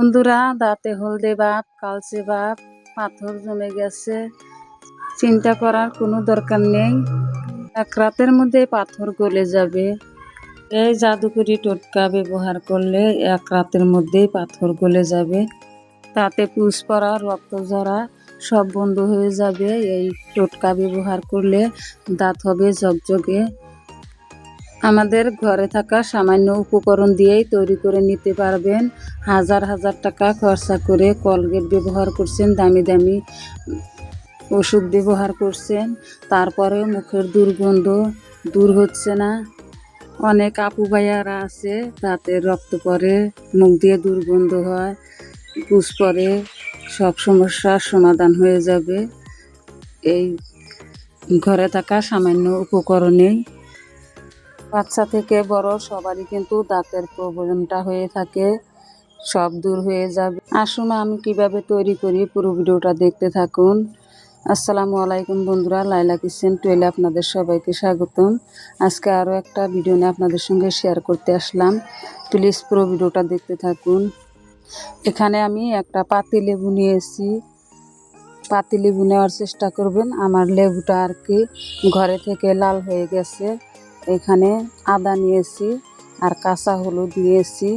বন্ধুরা, দাঁতে হলদে ভাব কালচে ভাব পাথর জমে গেছে। চিন্তা করার কোনো দরকার নেই। এক রাতের মধ্যে পাথর গলে যাবে। এই জাদুকরি টোটকা ব্যবহার করলে এক রাতের মধ্যেই পাথর গলে যাবে। তাতে পুষ পড়া, রক্ত ঝরা সব বন্ধ হয়ে যাবে। এই টোটকা ব্যবহার করলে দাঁত হবে ঝকঝকে। আমাদের ঘরে থাকা সামান্য উপকরণ দিয়েই তৈরি করে নিতে পারবেন। হাজার হাজার টাকা খরচা করে কলগেট ব্যবহার করছেন, দামি দামি ওষুধ ব্যবহার করছেন। তারপরেও মুখের দুর্গন্ধ দূর হচ্ছে না। অনেক আপু ভাইয়ারা আছে দাঁতের রক্ত পড়ে মুখ দিয়ে দুর্গন্ধ হয় পুষ পরে, সব সমস্যার সমাধান হয়ে যাবে। এই ঘরে থাকা সামান্য উপকরণেই বাচ্চা থেকে বড় সবারই কিন্তু দাঁতের প্রবলেমটা হয়ে থাকে, সব দূর হয়ে যাবে। আসুন, আমি কীভাবে তৈরি করি পুরো ভিডিওটা দেখতে থাকুন। আসসালামু আলাইকুম বন্ধুরা, লাইলা কিচেন টুয়েলে আপনাদের সবাইকে স্বাগতম। আজকে আরও একটা ভিডিও নিয়ে আপনাদের সঙ্গে শেয়ার করতে আসলাম। প্লিজ পুরো ভিডিওটা দেখতে থাকুন। এখানে আমি একটা পাতি লেবু নিয়েছি। পাতি লেবু নেওয়ার চেষ্টা করবেন। আমার লেবুটা আর কি ঘরে থেকে লাল হয়ে গেছে। এখানে আদা নিয়েছি আর কাঁচা হলুদ নিয়েছি।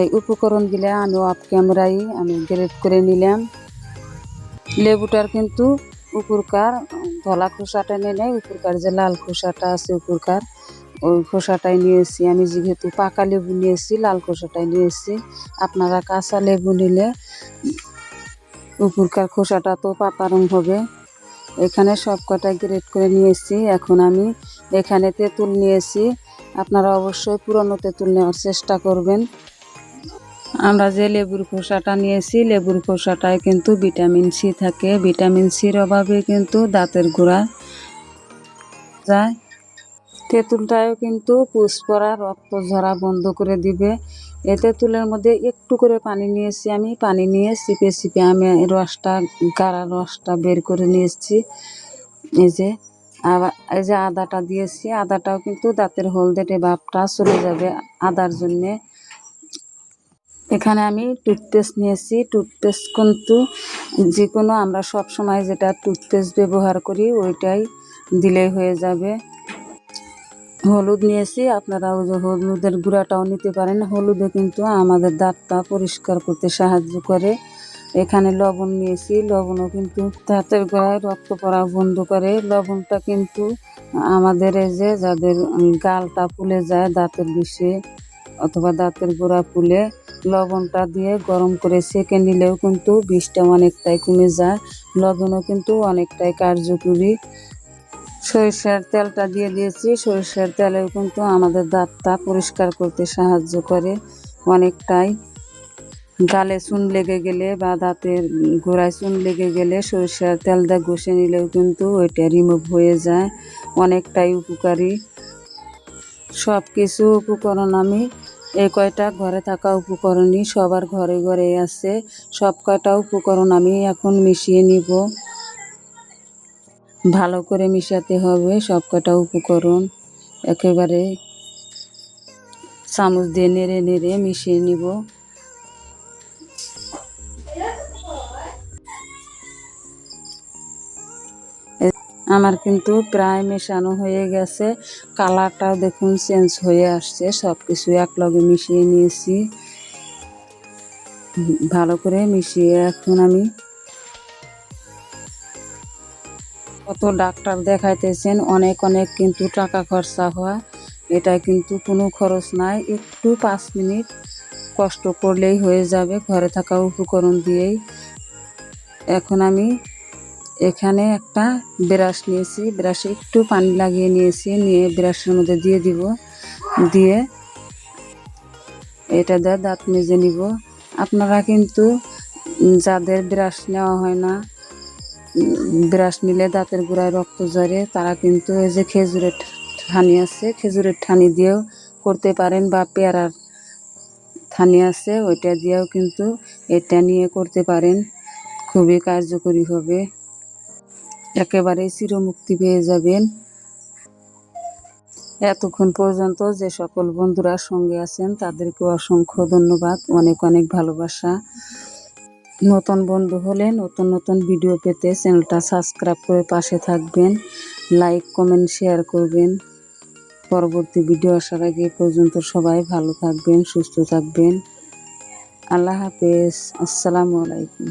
এই উপকরণগুলো আমি অফ ক্যামেরায় আমি গ্রেড করে নিলাম। লেবুটার কিন্তু উপরকার, ধলা খোসাটা নিয়ে নেয় উপরকার যে লাল খোসাটা আছে উপরকার, ওই খোসাটাই নিয়েছি। আমি যেহেতু পাকা লেবু নিয়েছি, লাল খোসাটাই নিয়েছি। আপনারা কাঁচা লেবু নিলে উপরকার খোসাটা তো পাতা রং হবে। এখানে সব কটা গ্রেড করে নিয়েছি। এখন আমি এখানে তেঁতুল নিয়েছি। আপনারা অবশ্যই পুরনো তেঁতুল নেওয়ার চেষ্টা করবেন। আমরা যে লেবুর খোসাটা নিয়েছি, লেবুর খোসাটায় কিন্তু ভিটামিন সি থাকে। ভিটামিন সির অভাবে কিন্তু দাঁতের গোড়া যায়। তেঁতুলটাও কিন্তু পুষ পড়া রক্ত ঝরা বন্ধ করে দিবে। এ তুলের মধ্যে একটু করে পানি নিয়েছি আমি। পানি নিয়ে চিপে চিপে আমি রসটা, গাঢ়া রসটা বের করে নিয়েছি এই যে আবার এই যে আদাটা দিয়েছি, আদাটাও কিন্তু দাঁতের হলদেটে ভাবটা চলে যাবে আদার জন্যে। এখানে আমি টুথপেস্ট নিয়েছি। টুথপেস্ট কিন্তু যে কোনো আমরা সব সময় যেটা টুথপেস্ট ব্যবহার করি, ওইটাই দিলেই হয়ে যাবে। হলুদ নিয়েছি আপনারা ওই যে হলুদের গুঁড়াটাও নিতে পারেন। হলুদে কিন্তু আমাদের দাঁতটা পরিষ্কার করতে সাহায্য করে। এখানে লবণ নিয়েছি লবণও কিন্তু দাঁতের গোড়ায় রক্ত পড়া বন্ধ করে। লবণটা কিন্তু আমাদের এই যে যাদের গালটা ফুলে যায় দাঁতের বিষে অথবা দাঁতের গোড়া ফুলে, লবণটা দিয়ে গরম করে সেঁকে নিলেও কিন্তু বিষটা অনেকটাই কমে যায়। লবণও কিন্তু অনেকটাই কার্যকরী। সরিষার তেলটা দিয়ে দিয়েছি। সরিষার তেলেও কিন্তু আমাদের দাঁতটা পরিষ্কার করতে সাহায্য করে অনেকটাই। গালে চুন লেগে গেলে বা দাঁতের গোড়ায় চুন লেগে গেলে সরিষার তেলটা ঘষে নিলেও কিন্তু ওইটা রিমুভ হয়ে যায়। অনেকটাই উপকারী। সব কিছু উপকরণ আমি এই কয়টা ঘরে থাকা উপকরণই সবার ঘরে ঘরে আছে। সব কয়টা উপকরণ আমি এখন মিশিয়ে নিব। ভালো করে মিশাতে হবে সব কটা উপকরণ একেবারে চামচ দিয়ে নেড়ে নেড়ে মিশিয়ে নিব। আমার কিন্তু প্রায় মেশানো হয়ে গেছে, কালারটাও দেখুন চেঞ্জ হয়ে আসছে সব কিছু একলগে মিশিয়ে নিয়েছি। ভালো করে মিশিয়ে এখন আমি কত ডাক্তার দেখাইতেছেন, অনেক অনেক কিন্তু টাকা খরচা হয় এটা কিন্তু কোনো খরচ নাই। একটু পাঁচ মিনিট কষ্ট করলেই হয়ে যাবে, ঘরে থাকা উপকরণ দিয়েই। এখন আমি এখানে একটা ব্রাশ নিয়েছি, ব্রাশে একটু পানি লাগিয়ে নিয়েছি, নিয়ে ব্রাশের মধ্যে দিয়ে দিব, দিয়ে এটা দিয়ে দাঁত মেজে নিব। আপনারা কিন্তু যাদের ব্রাশ নেওয়া হয় না ব্রাশ নিলে দাঁতের গোড়ায় রক্ত ঝরে। তারা কিন্তু এই যে খেজুরের ঠানি আছে, খেজুরের ঠানি দিয়েও করতে পারেন বা পেয়ারার ঠানি আছে, ওইটা দিয়েও কিন্তু এটা নিয়ে করতে পারেন। খুবই কার্যকরী হবে। একেবারে চিরমুক্তি পেয়ে যাবেন। এতক্ষণ পর্যন্ত যে সকল বন্ধুরা সঙ্গে আছেন, তাদেরকে অসংখ্য ধন্যবাদ। অনেক অনেক ভালোবাসা। নতুন বন্ধু হলে নতুন নতুন ভিডিও পেতে চ্যানেলটা সাবস্ক্রাইব করে পাশে থাকবেন। লাইক কমেন্ট শেয়ার করবেন। পরবর্তী ভিডিও আসার আগে পর্যন্ত সবাই ভালো থাকবেন, সুস্থ থাকবেন। আল্লাহ হাফেজ। আসসালামু আলাইকুম।